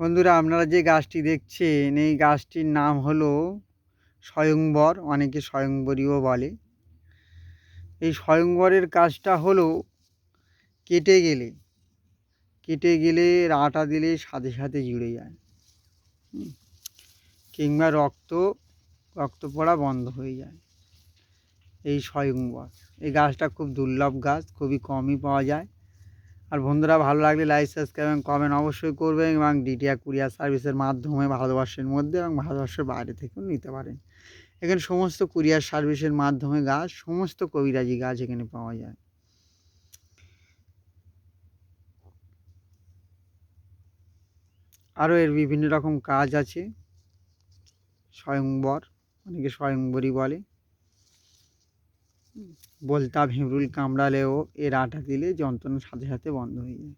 বন্ধুরা, আপনারা যে গাছটি দেখছেন, এই গাছটির নাম হলো স্বয়ংবর, অনেকে স্বয়ংবরীও বলে। এই স্বয়ংবরের কাজটা হলো কেটে গেলে কেটে গেলে আটা দিলে সাথে সাথে জুড়ে যায়। কিংবা রক্ত রক্ত পড়া বন্ধ হয়ে যায়। এই স্বয়ংবর, এই গাছটা খুব দুর্লভ গাছ, খুবই কমই পাওয়া যায়। আর বন্ধুরা ভালো লাগলে লাইক সাবস্ক্রাইব এবং কমেন্ট অবশ্যই করবেন এবং ডিটিয়া কুরিয়ার সার্ভিসের মাধ্যমে ভারতবর্ষের মধ্যে এবং ভারতবর্ষের বাইরে থেকেও নিতে পারেন। এখানে সমস্ত কুরিয়ার সার্ভিসের মাধ্যমে গাছ, সমস্ত কবিরাজি গাছ এখানে পাওয়া যায়। আরও এর বিভিন্ন রকম কাজ আছে। স্বয়ংবর, অনেকে স্বয়ংবরই বলে। বলতা হিমরুল কামড়ালেও এর আটা দিলে যন্ত্রণার সাথে সাথে বন্ধ হয়ে যায়।